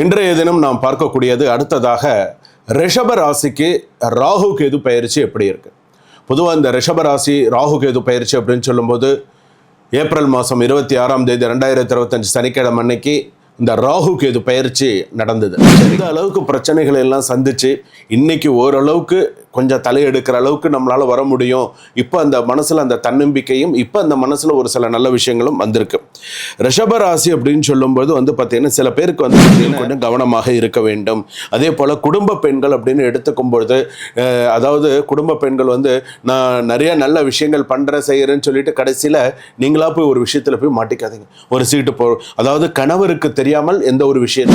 இன்றைய தினம் நாம் பார்க்கக்கூடியது அடுத்ததாக ரிஷப ராசிக்கு ராகு கேது பயிற்சி எப்படி இருக்கு? பொதுவாக இந்த ரிஷப ராசி ராகு கேது பயிற்சி அப்படின்னு சொல்லும்போது ஏப்ரல் மாதம் இருபத்தி ஆறாம் தேதி ரெண்டாயிரத்தி இருபத்தஞ்சு சனிக்கிழமை அன்னைக்கு இந்த ராகு கேது பயிற்சி நடந்தது. இந்த அளவுக்கு பிரச்சனைகளை எல்லாம் சந்திச்சு இன்னைக்கு ஓரளவுக்கு கொஞ்சம் தலையெடுக்கிற அளவுக்கு நம்மளால் வர முடியும். இப்போ அந்த மனசில் அந்த தன்னம்பிக்கையும் இப்போ அந்த மனசில் ஒரு சில நல்ல விஷயங்களும் வந்திருக்கு. ரிஷப ராசி அப்படின்னு சொல்லும்போது வந்து பார்த்தீங்கன்னா சில பேருக்கு வந்து கொஞ்சம் கவனமாக இருக்க வேண்டும். அதே போல் குடும்ப பெண்கள் அப்படின்னு எடுத்துக்கும் பொழுது அதாவது குடும்ப பெண்கள் வந்து நான் நிறைய நல்ல விஷயங்கள் பண்ணுற செய்கிறேன்னு சொல்லிட்டு கடைசியில் நீங்களா போய் ஒரு விஷயத்தில் போய் மாட்டிக்காதீங்க. ஒரு சீட்டு போ அதாவது கணவருக்கு தெரியாமல் எந்த ஒரு விஷயம்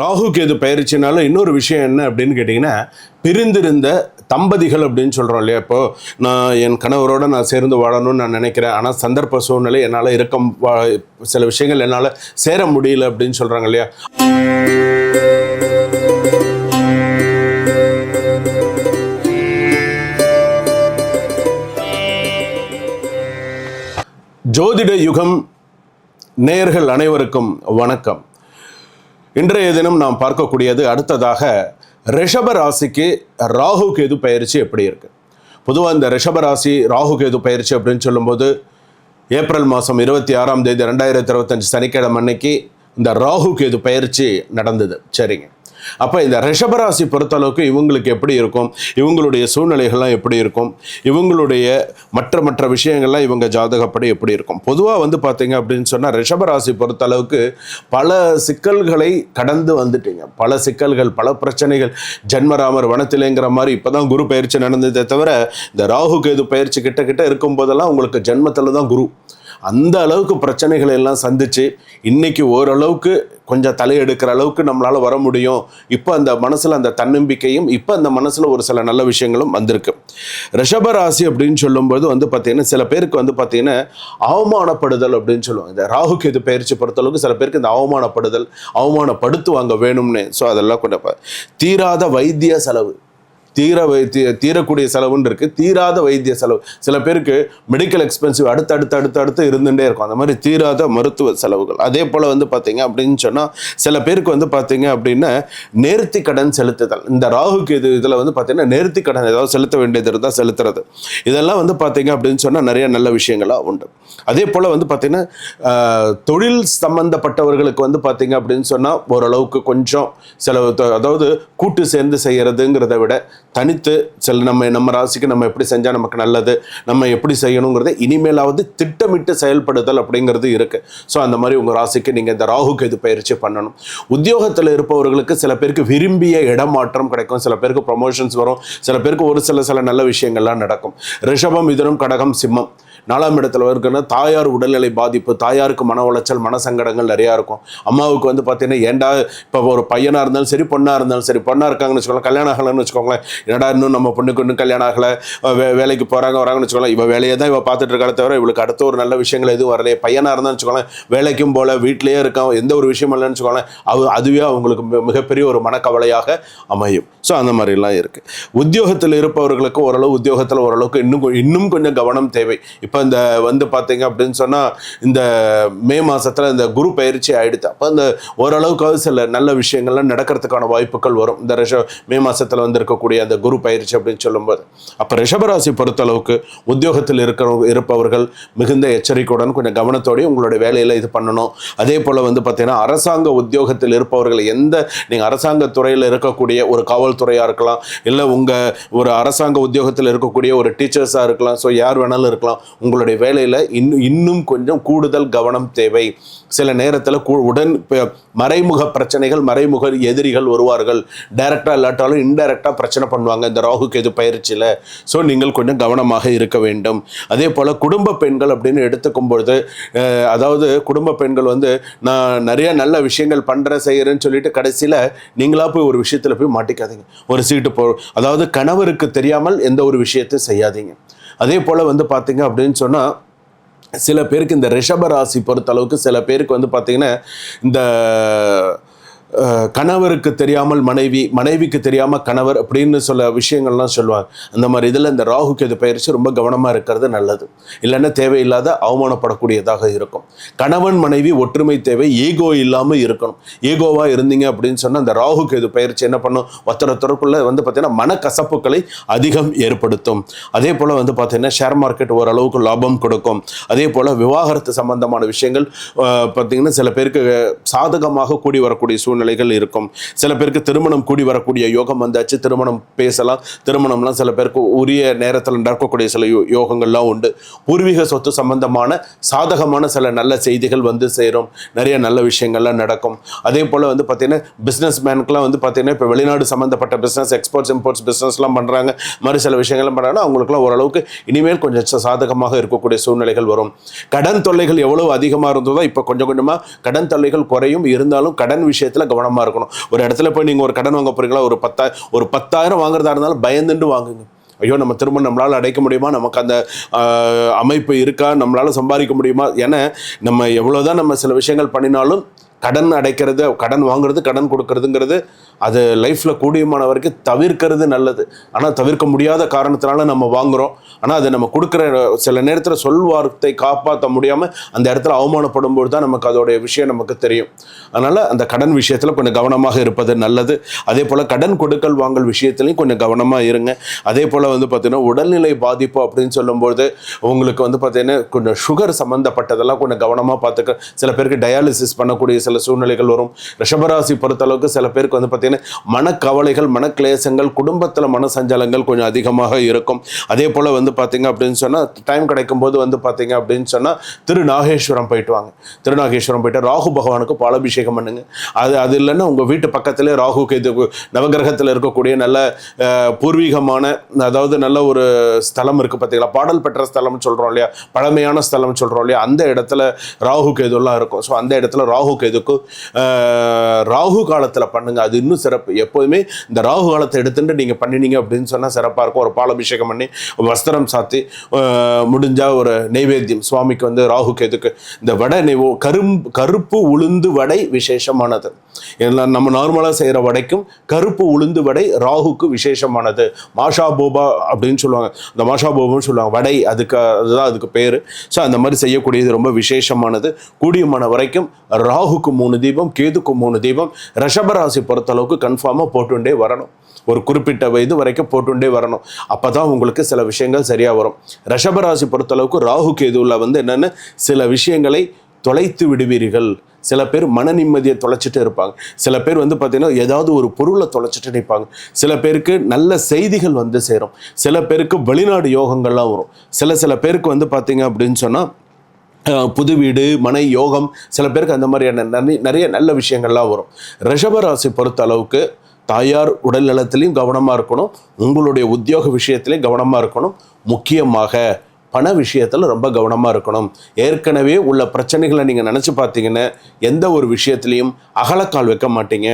ராகு கேது பயிற்சினாலும் இன்னொரு விஷயம் என்ன அப்படின்னு கேட்டிங்கன்னா பிரிந்திருந்த தம்பதிகள் அப்படின்னு சொல்கிறோம் இல்லையா? இப்போ நான் என் கணவரோட நான் சேர்ந்து வாழணும்னு நான் நினைக்கிறேன். ஆனால் சந்தர்ப்ப சூழ்நிலை என்னால் இருக்க வா- சில விஷயங்கள் என்னால் சேர முடியல அப்படின்னு சொல்கிறாங்க இல்லையா? ஜோதிட யுகம் நேயர்கள் அனைவருக்கும் வணக்கம். இன்றைய தினம் நாம் பார்க்கக்கூடியது அடுத்ததாக ரிஷப ராசிக்கு ராகு கேது பயிற்சி எப்படி இருக்கு? பொதுவாக இந்த ரிஷப ராசி ராகு கேது பயிற்சி அப்படின்னு சொல்லும்போது ஏப்ரல் மாதம் இருபத்தி ஆறாம் தேதி ரெண்டாயிரத்தி இருபத்தஞ்சு சனிக்கிழமை அன்னைக்கு இந்த ராகு கேது பயிற்சி நடந்தது. சரிங்க. அப்போ இந்த ரிஷபராசி பொறுத்தளவுக்கு இவங்களுக்கு எப்படி இருக்கும்? இவங்களுடைய சூழ்நிலைகள்லாம் எப்படி இருக்கும்? இவங்களுடைய மற்ற மற்ற விஷயங்கள்லாம் இவங்க ஜாதகப்படி எப்படி இருக்கும்? பொதுவாக வந்து பார்த்தீங்க அப்படின்னு சொன்னால் ரிஷபராசி பொறுத்தளவுக்கு பல சிக்கல்களை கடந்து வந்துட்டீங்க. பல சிக்கல்கள் பல பிரச்சனைகள். ஜென்மராமர் வனத்திலேங்கிற மாதிரி இப்போ தான் குரு பயிற்சி நடந்ததே தவிர இந்த ராகு கேது பயிற்சி கிட்ட கிட்ட இருக்கும்போதெல்லாம் உங்களுக்கு ஜென்மத்தில் தான் குரு. அந்த அளவுக்கு பிரச்சனைகளை எல்லாம் சந்திச்சு இன்னைக்கு ஓரளவுக்கு கொஞ்சம் தலையெடுக்கிற அளவுக்கு நம்மளால வர முடியும். இப்போ அந்த மனசுல அந்த தன்னம்பிக்கையும் இப்போ அந்த மனசுல ஒரு சில நல்ல விஷயங்களும் வந்திருக்கு. ரிஷப ராசி அப்படின்னு சொல்லும்போது வந்து பார்த்தீங்கன்னா சில பேருக்கு வந்து பார்த்தீங்கன்னா அவமானப்படுதல் அப்படின்னு சொல்லுவாங்க. இந்த ராகுக்கு இது பயிற்சி பொறுத்தளவுக்கு சில பேருக்கு இந்த அவமானப்படுதல் அவமானப்படுத்துவாங்க வேணும்னு. ஸோ அதெல்லாம் கொண்டு தீராத வைத்திய செலவு. தீர வைத்திய தீரக்கூடிய செலவுன்னு இருக்குது தீராத வைத்திய செலவு. சில பேருக்கு மெடிக்கல் எக்ஸ்பென்சிவ் அடுத்து அடுத்து அடுத்து அடுத்து இருந்துகிட்டே இருக்கும். அந்த மாதிரி தீராத மருத்துவ செலவுகள். அதே போல் வந்து பார்த்தீங்க அப்படின்னு சொன்னால் சில பேருக்கு வந்து பார்த்தீங்க அப்படின்னா நேர்த்தி கடன் செலுத்துதல். இந்த ராகுக்கு இது இதில் வந்து பார்த்தீங்கன்னா நேர்த்தி கடன் ஏதாவது செலுத்த வேண்டியது இருந்தால் செலுத்துறது. இதெல்லாம் வந்து பார்த்தீங்க அப்படின்னு சொன்னால் நிறைய நல்ல விஷயங்களாக உண்டு. அதே போல் வந்து பார்த்தீங்கன்னா தொழில் சம்பந்தப்பட்டவர்களுக்கு வந்து பார்த்தீங்க அப்படின்னு சொன்னால் ஓரளவுக்கு கொஞ்சம் செலவு த- அதாவது கூட்டு சேர்ந்து செய்கிறதுங்கிறத விட தனித்து சில நம்ம நம்ம ராசிக்கு நம்ம எப்படி செஞ்சால் நமக்கு நல்லது நம்ம எப்படி செய்யணுங்கிறத இனிமேலாவது திட்டமிட்டு செயல்படுதல் அப்படிங்கிறது இருக்குது ஸோ அந்த மாதிரி உங்கள் ராசிக்கு நீங்கள் இந்த ராகு இது பயிற்சி பண்ணணும். உத்தியோகத்தில் இருப்பவர்களுக்கு சில பேருக்கு விரும்பிய இடமாற்றம் கிடைக்கும். சில பேருக்கு ப்ரொமோஷன்ஸ் வரும். சில பேருக்கு ஒரு சில சில நல்ல விஷயங்கள்லாம் நடக்கும். ரிஷபம் இதனும் கடகம் சிம்மம். நாலாம் இடத்துல இருக்குன்னா தாயார் உடல்நிலை பாதிப்பு தாயாருக்கு மன உளைச்சல் மன சங்கடங்கள் நிறையா இருக்கும். அம்மாவுக்கு வந்து பார்த்தீங்கன்னா ஏன்டா இப்போ ஒரு பையனாக இருந்தாலும் சரி பொண்ணாக இருந்தாலும் சரி பொண்ணாக இருக்காங்கன்னு வச்சுக்கோங்களேன் கல்யாணம் ஆகலைன்னு வச்சுக்கோங்களேன் என்னடா இன்னும் நம்ம பொண்ணுக்கு இன்னும் கல்யாணம் ஆகலை வே வேலைக்கு போகிறாங்க வராங்கன்னு வச்சுக்கோங்களேன் இவள் வேலையை தான் இவள் பார்த்துட்டு இருக்காளே தவிர இவளுக்கு அடுத்த ஒரு நல்ல விஷயங்கள் எதுவும் வரலையே பையனாக இருந்தான்னு வச்சுக்கோங்களேன் வேலைக்கும் போல வீட்லேயே இருக்கான் எந்த ஒரு விஷயம் இல்லைன்னு வச்சுக்கோங்களேன் அது அதுவே அவங்களுக்கு மிகப்பெரிய ஒரு மனக்கவலையாக அமையும். ஸோ அந்த மாதிரிலாம் இருக்குது உத்தியோகத்தில் இருப்பவர்களுக்கு ஓரளவு உத்தியோகத்தில் ஓரளவுக்கு இன்னும் இன்னும் கொஞ்சம் கவனம் தேவை. இப்போ இப்போ இந்த வந்து பார்த்தீங்க அப்படின்னு சொன்னால் இந்த மே மாதத்தில் இந்த குரு பயிற்சி ஆகிடுது அப்போ இந்த ஓரளவுக்காவது சில நல்ல விஷயங்கள்லாம் நடக்கிறதுக்கான வாய்ப்புகள் வரும். இந்த ரிஷ மே மாதத்தில் வந்து இருக்கக்கூடிய அந்த குரு பயிற்சி அப்படின்னு சொல்லும்போது. அப்போ ரிஷபராசி பொறுத்தளவுக்கு உத்தியோகத்தில் இருக்கிற இருப்பவர்கள் மிகுந்த எச்சரிக்கையுடன் கொஞ்சம் கவனத்தோடய உங்களுடைய வேலையில் இது பண்ணணும். அதே போல் வந்து பார்த்தீங்கன்னா அரசாங்க உத்தியோகத்தில் இருப்பவர்கள் எந்த நீங்கள் அரசாங்க துறையில் இருக்கக்கூடிய ஒரு காவல்துறையாக இருக்கலாம் இல்லை உங்கள் ஒரு அரசாங்க உத்தியோகத்தில் இருக்கக்கூடிய ஒரு டீச்சர்ஸாக இருக்கலாம் ஸோ யார் வேணாலும் இருக்கலாம் உங்களுடைய வேலையில் இன்னும் இன்னும் கொஞ்சம் கூடுதல் கவனம் தேவை. சில நேரத்தில் உடன் மறைமுக பிரச்சனைகள் மறைமுக எதிரிகள் வருவார்கள். டைரக்டாக இல்லாட்டாலும் இன்டைரக்டாக பிரச்சனை பண்ணுவாங்க. இந்த ராகுக்கு எது பயிற்சியில். ஸோ நீங்கள் கொஞ்சம் கவனமாக இருக்க வேண்டும். அதே போல் குடும்ப பெண்கள் அப்படின்னு எடுத்துக்கும் பொழுது அதாவது குடும்ப பெண்கள் வந்து நான் நிறைய நல்ல விஷயங்கள் பண்ணுற செய்கிறேன்னு சொல்லிட்டு கடைசியில் நீங்களா போய் ஒரு விஷயத்தில் போய் மாட்டிக்காதீங்க. ஒரு சீட்டு போ அதாவது கணவருக்கு தெரியாமல் எந்த ஒரு விஷயத்தையும் செய்யாதீங்க. அதே போல் வந்து பார்த்தீங்க அப்படின்னு சொன்னால் சில பேருக்கு இந்த ரிஷப ராசி பொறுத்தளவுக்கு சில பேருக்கு வந்து பார்த்திங்கன்னா இந்த கணவருக்கு தெரியாமல் மனைவி மனைவிக்கு தெரியாமல் கணவர் அப்படின்னு சொல்ல விஷயங்கள்லாம் சொல்லுவாங்க. அந்த மாதிரி இதில் இந்த ராகு கேது பயிற்சி ரொம்ப கவனமாக இருக்கிறது நல்லது. இல்லைன்னா தேவையில்லாத அவமானப்படக்கூடியதாக இருக்கும். கணவன் மனைவி ஒற்றுமை தேவை ஈகோ இல்லாமல் இருக்கணும். ஈகோவாக இருந்தீங்க அப்படின்னு சொன்னால் அந்த ராகு கேது பயிற்சி என்ன பண்ணும்? ஒருத்தரொருத்தருக்குள்ள வந்து பார்த்திங்கன்னா மனக்கசப்புகளை அதிகம் ஏற்படுத்தும். அதே போல் வந்து பார்த்தீங்கன்னா ஷேர் மார்க்கெட் ஓரளவுக்கு லாபம் கொடுக்கும். அதே போல் விவாகரத்து சம்பந்தமான விஷயங்கள் பார்த்திங்கன்னா பார்த்தீங்கன்னா சில பேருக்கு சாதகமாக கூடி வரக்கூடிய சூழ்நிலை சூழ்நிலைகள் இருக்கும். சில பேருக்கு திருமணம் கூடி வரக்கூடிய யோகம் வந்தாச்சு திருமணம் பேசலாம். திருமணம்லாம் சில பேருக்கு உரிய நேரத்தில் நடக்கக்கூடிய சில யோகங்கள்லாம் உண்டு. பூர்வீக சொத்து சம்பந்தமான சாதகமான சில நல்ல செய்திகள் வந்து சேரும். நிறைய நல்ல விஷயங்கள்லாம் நடக்கும். அதே போல் வந்து பார்த்தீங்கன்னா பிஸ்னஸ் மேனுக்குலாம் வந்து பார்த்தீங்கன்னா இப்போ வெளிநாடு சம்மந்தப்பட்ட பிஸ்னஸ் எக்ஸ்போர்ட்ஸ் இம்போர்ட்ஸ் பிஸ்னஸ்லாம் பண்ணுறாங்க மாதிரி சில விஷயங்கள்லாம் பண்ணுறாங்கன்னா அவங்களுக்குலாம் ஓரளவுக்கு இனிமேல் கொஞ்சம் சாதகமாக இருக்கக்கூடிய சூழ்நிலைகள் வரும். கடன் தொல்லைகள் எவ்வளவு அதிகமாக இருந்ததோ இப்போ கொஞ்சம் கொஞ்சமாக கடன் தொல்லைகள் குறையும். இருந்தாலும் கடன் விஷயத்தில் கவனமாக இருக்கணும். ஒரு இடத்துல போய் நீங்கள் ஒரு கடன் வாங்க போகிறீங்களா ஒரு பத்தா ஒரு பத்தாயிரம் வாங்குறதா இருந்தாலும் பயந்துட்டு வாங்குங்க. ஐயோ நம்ம திரும்ப நம்மளால் அடைக்க முடியுமா? நமக்கு அந்த அமைப்பு இருக்கா? நம்மளால் சம்பாதிக்க முடியுமா? ஏன்னா நம்ம எவ்வளோதான் நம்ம சில விஷயங்கள் பண்ணினாலும் கடன் அடைக்கிறது கடன் வாங்குறது கடன் கொடுக்கறதுங்கிறது அது லைஃப்பில் கூடியமான வரைக்கும் தவிர்க்கிறது நல்லது. ஆனால் தவிர்க்க முடியாத காரணத்தினால நம்ம வாங்குகிறோம் ஆனால் அதை நம்ம கொடுக்குற சில நேரத்தில் சொல் வார்த்தை காப்பாற்ற முடியாமல் அந்த இடத்துல அவமானப்படும் போது தான் நமக்கு அதோடைய விஷயம் நமக்கு தெரியும். அதனால் அந்த கடன் விஷயத்தில் கொஞ்சம் கவனமாக இருப்பது நல்லது. அதே போல் கடன் கொடுக்கல் வாங்கல் விஷயத்துலையும் கொஞ்சம் கவனமாக இருங்க. அதே போல் வந்து பார்த்தீங்கன்னா உடல்நிலை பாதிப்பு அப்படின்னு சொல்லும்போது உங்களுக்கு வந்து பார்த்தீங்கன்னா கொஞ்சம் சுகர் சம்மந்தப்பட்டதெல்லாம் கொஞ்சம் கவனமாக பார்த்துக்க சில பேருக்கு டயாலிசிஸ் பண்ணக்கூடிய சில சூழ்நிலைகள் வரும். ரிஷபராசி பொறுத்தளவுக்கு சில பேருக்கு வந்து பார்த்தீங்கன்னா மனக்கவலைகள் மனக்லேசங்கள் குடும்பத்தில் மனசஞ்சலங்கள் கொஞ்சம் அதிகமாக இருக்கும். அதே போல் வந்து பார்த்தீங்க அப்படின்னு சொன்னால் டைம் கிடைக்கும் போது வந்து பார்த்தீங்க அப்படின்னு சொன்னால் திருநாகேஸ்வரம் போயிட்டு வாங்க. திருநாகேஸ்வரம் போயிட்டு ராகு பகவானுக்கு பாலாபிஷேகம் பண்ணுங்க. அது அது இல்லைன்னா உங்கள் வீட்டு பக்கத்திலே ராகு கேது நவகிரகத்தில் இருக்கக்கூடிய நல்ல பூர்வீகமான அதாவது நல்ல ஒரு ஸ்தலம் இருக்குது பார்த்தீங்களா பாடல் பெற்ற ஸ்தலம்னு சொல்கிறோம் இல்லையா? பழமையான ஸ்தலம் சொல்கிறோம் இல்லையா? அந்த இடத்துல ராகு கேதுலாம் இருக்கும். ஸோ அந்த இடத்துல ராகு கேது இதுக்கும் ராகு காலத்தில் பண்ணுங்க. அது இன்னும் சிறப்பு. எப்போதுமே இந்த ராகு காலத்தை எடுத்துட்டு நீங்கள் பண்ணினீங்க அப்படின்னு சொன்னால் சிறப்பாக இருக்கும். ஒரு பாலபிஷேகம் பண்ணி வஸ்திரம் சாத்தி முடிஞ்சால் ஒரு நெய்வேத்தியம். சுவாமிக்கு வந்து ராகு கேதுக்கு இந்த வடை நெய் கரும் கருப்பு உளுந்து வடை விசேஷமானது. எல்லாம் நம்ம நார்மலாக செய்கிற வடைக்கும் கருப்பு உளுந்து வடை ராகுக்கு விசேஷமானது. மாஷா போபா அப்படின்னு சொல்லுவாங்க. இந்த மாஷா போபான்னு சொல்லுவாங்க. வடை அதுக்கு அதுதான் அதுக்கு பேர். ஸோ அந்த மாதிரி செய்யக்கூடியது ரொம்ப விசேஷமானது. கூடியமான வரைக்கும் ராகு ராகுக்கு மூணு தீபம் கேதுக்கு மூணு தீபம் ரிஷபராசி பொறுத்தளவுக்கு கன்ஃபார்மாக போட்டுண்டே வரணும். ஒரு குறிப்பிட்ட வயது வரைக்கும் போட்டுண்டே வரணும். அப்போ தான் உங்களுக்கு சில விஷயங்கள் சரியாக வரும். ரிஷபராசி பொறுத்தளவுக்கு ராகு கேதுவில் வந்து என்னென்ன சில விஷயங்களை தொலைத்து விடுவீர்கள். சில பேர் மன நிம்மதியை தொலைச்சிட்டு இருப்பாங்க. சில பேர் வந்து பார்த்தீங்கன்னா ஏதாவது ஒரு பொருளை தொலைச்சிட்டு நிற்பாங்க சில பேருக்கு நல்ல செய்திகள் வந்து சேரும். சில பேருக்கு வெளிநாடு யோகங்கள்லாம் வரும். சில சில பேருக்கு வந்து பார்த்தீங்க அப்படின்னு சொன்னால் புது வீடு மனை யோகம் சில பேருக்கு அந்த மாதிரியான நிறைய நிறைய நல்ல விஷயங்கள்லாம் வரும். ரிஷபராசி பொறுத்த அளவுக்கு தாயார் உடல் நலத்திலையும் கவனமாக இருக்கணும். உங்களுடைய உத்தியோக விஷயத்திலையும் கவனமாக இருக்கணும். முக்கியமாக பண விஷயத்தில் ரொம்ப கவனமாக இருக்கணும். ஏற்கனவே உள்ள பிரச்சனைகளை நீங்கள் நினச்சி பார்த்தீங்கன்னா எந்த ஒரு விஷயத்துலையும் அகலக்கால் வைக்க மாட்டீங்க.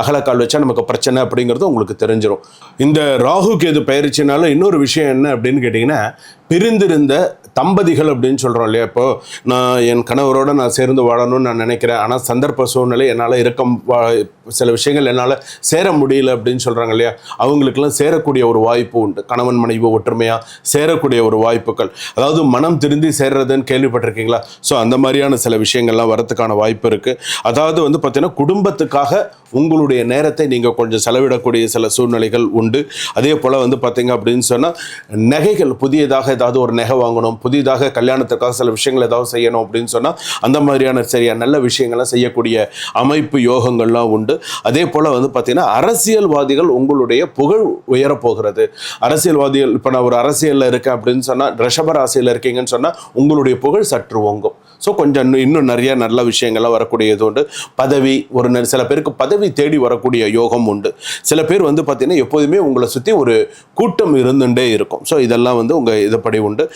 அகலக்கால் வச்சா நமக்கு பிரச்சனை அப்படிங்கிறது உங்களுக்கு தெரிஞ்சிடும் இந்த ராகு கேது பயிற்சினால இன்னொரு விஷயம் என்ன அப்படின்னு கேட்டிங்கன்னா பிரிந்திருந்த தம்பதிகள் அப்படின்னு சொல்கிறோம் இல்லையா? இப்போ நான் என் கணவரோட நான் சேர்ந்து வாழணும்னு நான் நினைக்கிறேன். ஆனால் சந்தர்ப்ப சூழ்நிலை என்னால் இருக்க வா- சில விஷயங்கள் என்னால் சேர முடியல அப்படின்னு சொல்கிறாங்க இல்லையா? அவங்களுக்கெல்லாம் சேரக்கூடிய ஒரு வாய்ப்பு உண்டு. கணவன் மனைவி ஒற்றுமையாக சேரக்கூடிய ஒரு வாய்ப்புகள். அதாவது மனம் திருந்தி சேர்றதுன்னு கேள்விப்பட்டிருக்கீங்களா? ஸோ அந்த மாதிரியான சில விஷயங்கள்லாம் வரத்துக்கான வாய்ப்பு இருக்குது அதாவது வந்து பார்த்தீங்கன்னா குடும்பத்துக்காக உங்களுடைய நேரத்தை நீங்கள் கொஞ்சம் செலவிடக்கூடிய சில சூழ்நிலைகள் உண்டு. அதே போல் வந்து பார்த்தீங்க அப்படின்னு சொன்னால் நகைகள் புதியதாக ஏதாவது ஒரு நகை வாங்கணும் புதிதாக கல்யாணத்துக்காக சில விஷயங்கள் ஏதாவது செய்யணும் அப்படின்னு சொன்னால் அந்த மாதிரியான சரியா நல்ல விஷயங்கள்லாம் செய்யக்கூடிய அமைப்பு யோகங்கள்லாம் உண்டு. அதே போல் வந்து பார்த்தீங்கன்னா அரசியல்வாதிகள் உங்களுடைய புகழ் உயரப்போகிறது. அரசியல்வாதிகள் இப்போ நான் ஒரு அரசியலில் இருக்கேன் அப்படின்னு சொன்னால் ரிஷபராசியில் இருக்கீங்கன்னு சொன்னால் உங்களுடைய புகழ் சற்று ஓங்கும். ஸோ கொஞ்சம் இன்னும் இன்னும் நிறைய நல்ல விஷயங்கள்லாம் வரக்கூடியது உண்டு. பதவி ஒரு சில பேருக்கு பதவி தேடி வரக்கூடிய யோகம் உண்டு. சில பேர் வந்து பார்த்திங்கன்னா எப்போதுமே உங்களை சுற்றி ஒரு கூட்டம் இருந்துகிட்டே இருக்கும். ஸோ இதெல்லாம் வந்து உங்கள் இதுபடி உண்டு.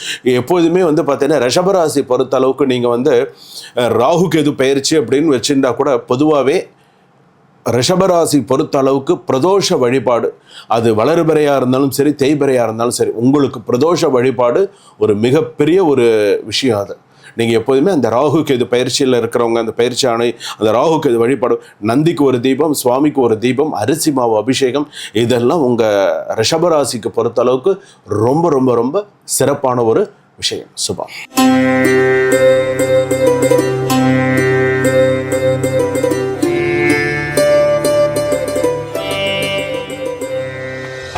எப்போதுமே வந்து பார்த்தீங்கன்னா ரிஷபராசி பொறுத்த அளவுக்கு நீங்கள் வந்து ராகுக்கு எது பயிற்சி அப்படின்னு வச்சுருந்தா கூட பொதுவாகவே ரிஷபராசி பொறுத்த அளவுக்கு பிரதோஷ வழிபாடு. அது வளர்பிறையாக இருந்தாலும் சரி தேய்பிறையாக இருந்தாலும் சரி உங்களுக்கு பிரதோஷ வழிபாடு ஒரு மிகப்பெரிய ஒரு விஷயம் அது. நீங்கள் எப்போதுமே அந்த ராகு கேது பயிற்சியில் இருக்கிறவங்க அந்த பயிற்சி ஆணை அந்த ராகு கேது வழிபாடு நந்திக்கு ஒரு தீபம் சுவாமிக்கு ஒரு தீபம் அரிசி மாவு அபிஷேகம் இதெல்லாம் உங்கள் ரிஷபராசிக்கு பொறுத்த அளவுக்கு ரொம்ப ரொம்ப ரொம்ப சிறப்பான ஒரு விஷயம். சுபா.